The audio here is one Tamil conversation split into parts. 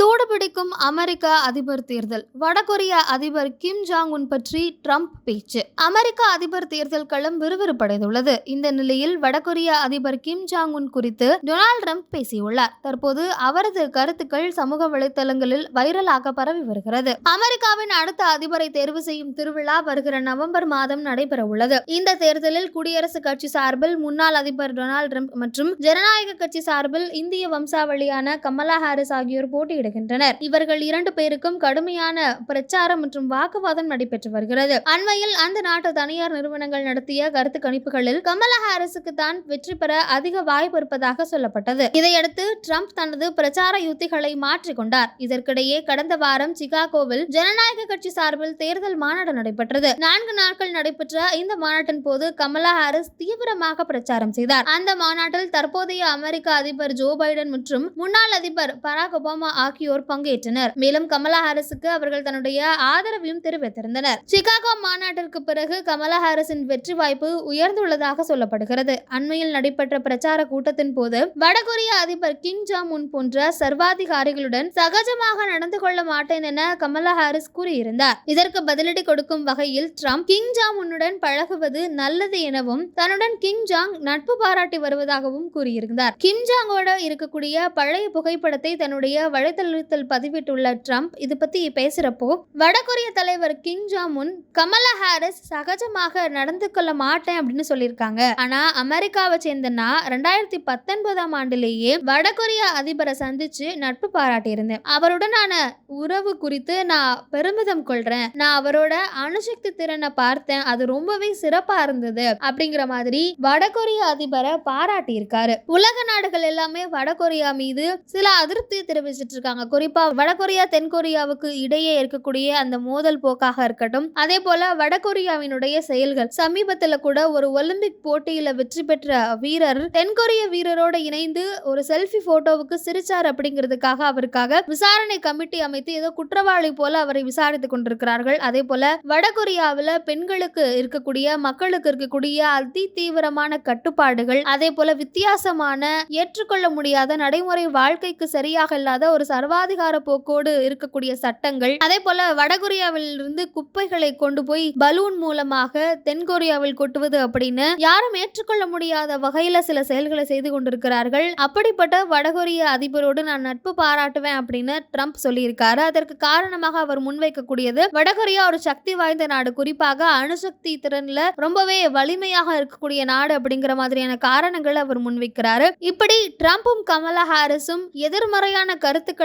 சூடுபிடிக்கும் அமெரிக்க அதிபர் தேர்தல். வடகொரிய அதிபர் கிம் ஜாங் உன் பற்றி ட்ரம்ப் பேச்சு. அமெரிக்க அதிபர் தேர்தல் களம் விறுவிறுப்படைந்துள்ளது. இந்த நிலையில் வடகொரிய அதிபர் கிம் ஜாங் உன் குறித்து டொனால்டு ட்ரம்ப் பேசியுள்ளார். தற்போது அவரது கருத்துக்கள் சமூக வலைதளங்களில் வைரலாக பரவி வருகிறது. அமெரிக்காவின் அடுத்த அதிபரை தேர்வு செய்யும் திருவிழா வருகிற நவம்பர் மாதம் நடைபெற உள்ளது இந்த தேர்தலில் குடியரசுக் கட்சி சார்பில் முன்னாள் அதிபர் டொனால்டு ட்ரம்ப் மற்றும் ஜனநாயக கட்சி சார்பில் இந்திய வம்சாவளியான கமலா ஹாரிஸ் ஆகியோர் வருகின்றனர். இவர்கள் இரண்டு பேருக்கும் கடுமையான பிரச்சாரம் மற்றும் வாக்குவாதம் நடைபெற்று வருகிறது. அண்மையில் அந்த நாட்டு தனியார் நிறுவனங்கள் நடத்திய கருத்து கணிப்புகளில் கமலா ஹாரிஸுக்கு தான் வெற்றி பெற அதிக வாய்ப்பு இருப்பதாக சொல்லப்பட்டது. இதையடுத்து ட்ரம்ப் தனது பிரச்சார யுத்திகளை மாற்றிக்கொண்டார் இதற்கிடையே கடந்த வாரம் சிகாகோவில் ஜனநாயக கட்சி சார்பில் தேர்தல் மாநாடு நடைபெற்றது. நான்கு நாட்கள் நடைபெற்ற இந்த மாநாட்டின் போது கமலா ஹாரிஸ் தீவிரமாக பிரச்சாரம் செய்தார். அந்த மாநாட்டில் தற்போதைய அமெரிக்க அதிபர் ஜோ பைடன் மற்றும் முன்னாள் அதிபர் பராக் ஒபாமா ஆகியோர் பங்கேற்றனர். மேலும் கமலா ஹாரிஸுக்கு அவர்கள் தன்னுடைய ஆதரவையும் தெரிவித்திருந்தனர். சிகாகோ மாநாட்டிற்கு பிறகு கமலா ஹாரிஸின் வெற்றி வாய்ப்பு உயர்ந்துள்ளதாக சொல்லப்படுகிறது. அண்மையில் நடைபெற்ற பிரச்சார கூட்டத்தின் போது வடகொரிய அதிபர் கிம் ஜாங் உன் போன்ற சர்வாதிகாரிகளுடன் சகஜமாக நடந்து கொள்ள மாட்டேன் என கமலா ஹாரிஸ் கூறியிருந்தார். இதற்கு பதிலடி கொடுக்கும் வகையில் ட்ரம்ப் கிங் ஜாங் உன்னுடன் பழகுவது நல்லது எனவும் தன்னுடன் கிங் ஜாங் நட்பு பாராட்டி வருவதாகவும் கூறியிருந்தார். கிம் ஜாங்கோட இருக்கக்கூடிய பழைய புகைப்படத்தை தன்னுடைய வலைத்தளத்தில் பதிவிட்டுள்ள ட்ரம்ப் இது பத்தி பேசுறப்போ வடகொரிய தலைவர் கிங் ஜாமுன் கமலா ஹாரிஸ் சகஜமாக நடந்து கொள்ள மாட்டேன் அப்படின்னு சொல்லியிருக்காங்க. ஆனா அமெரிக்காவை சேர்ந்த நான் ரெண்டாயிரத்தி பத்தொன்பதாம் ஆண்டிலேயே வடகொரிய அதிபரை சந்திச்சு நட்பு பாராட்டியிருந்தேன். அவருடனான உறவு குறித்து நான் பெருமிதம் கொள்றேன். நான் அவரோட அணுசக்தி திறனை பார்த்தேன். அது ரொம்பவே சிறப்பா இருந்தது அப்படிங்கிற மாதிரி வடகொரிய அதிபரை பாராட்டி இருக்காரு உலக நாடுகள் எல்லாமே வடகொரியா மீது சில அதிருப்தி தெரிவிச்சிட்டு இருக்காங்க. குறிப்பா வடகொரியா தென்கொரியாவுக்கு இடையே இருக்கக்கூடிய அந்த மோதல் போக்காக இருக்கட்டும் அதே போல வடகொரியாவினுடைய செயல்கள். சமீபத்துல கூட ஒரு ஒலிம்பிக் போட்டியில வெற்றி பெற்ற வீரர் தென்கொரிய வீரரோட இணைந்து ஒரு செல்ஃபி போட்டோவுக்கு சிரிச்சார் அப்படிங்கிறதுக்காக அவருக்காக விசாரணை கமிட்டி அமைத்து ஏதோ குற்றவாளி போல அவரை விசாரித்துக் கொண்டிருக்கிறார்கள். அதே போல வடகொரியாவில் பெண்களுக்கு இருக்கக்கூடிய மக்களுக்கு இருக்கக்கூடிய அதி தீவிரமான கட்டுப்பாடுகள் அதே போல வித்தியாசமான ஏற்றுக்கொள்ள முடியாத நடைமுறை வாழ்க்கைக்கு சரியாக இல்லாத ஒரு சர்வாதிகார போக்கோடு இருக்கக்கூடிய சட்டங்கள் அதே போல வடகொரியாவில் இருந்து குப்பைகளை கொண்டு போய் பலூன் மூலமாக தென்கொரியாவில் கொட்டுவது அப்படின்னு யாரும் ஏற்றுக்கொள்ள முடியாத வகையில சில செயல்களை செய்து கொண்டிருக்கிறார்கள். அப்படிப்பட்ட வடகொரிய அதிபரோடு நான் நட்பு பாராட்டுவேன் அப்படின்னு ட்ரம்ப் சொல்லியிருக்காரு. அதற்கு காரணமாக அவர் முன்வைக்கக்கூடியது வடகொரியா ஒரு சக்தி வாய்ந்த நாடு. குறிப்பாக அணுசக்தி திறன்ல ரொம்பவே வலிமையாக இருக்கக்கூடிய நாடு அப்படிங்கிற மாதிரியான காரணங்களை அவர் முன்வைக்கிறாரு. இப்படி ட்ரம்ப்பும் கமலா ஹாரிஸும் எதிர்மறையான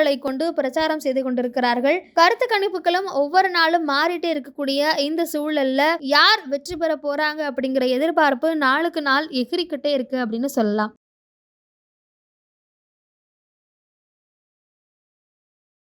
கருத்துக்களை கொண்டு பிரச்சாரம் செய்து கொண்டிருக்கிறார்கள். கருத்து கணிப்புகளும் ஒவ்வொரு நாளும் மாறிட்டே இருக்கக்கூடிய இந்த சூழல்ல யார் வெற்றி பெற போறாங்க அப்படிங்கிற எதிர்பார்ப்பு நாளுக்கு நாள் எகிரிக்கிட்டே இருக்கு அப்படின்னு சொல்லலாம்.